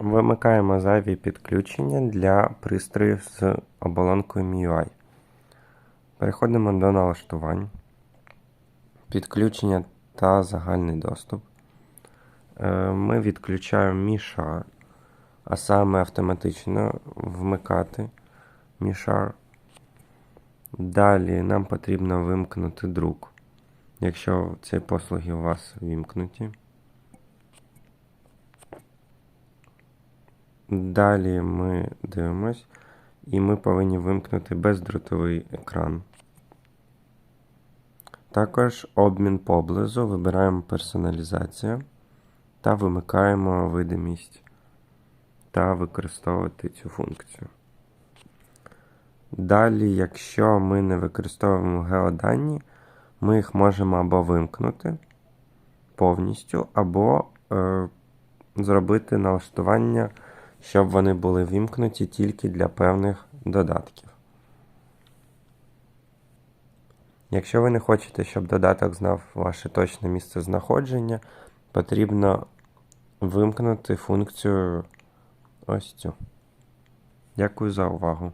Вимикаємо зайві підключення для пристроїв з оболонкою MIUI. Переходимо до налаштувань, підключення та загальний доступ. Е, Ми відключаємо Мішар, а саме автоматично вмикати Мішар. Далі нам потрібно вимкнути друк, якщо ці послуги у вас вімкнуті. Далі ми дивимось, і ми повинні вимкнути бездротовий екран. Також обмін поблизу, вибираємо персоналізація та вимикаємо видимість та використовувати цю функцію. Далі, якщо ми не використовуємо геодані, ми їх можемо або вимкнути повністю, або е, зробити налаштування, щоб вони були вімкнуті тільки для певних додатків. Якщо ви не хочете, щоб додаток знав ваше точне місце знаходження, потрібно вимкнути функцію ось цю. Дякую за увагу.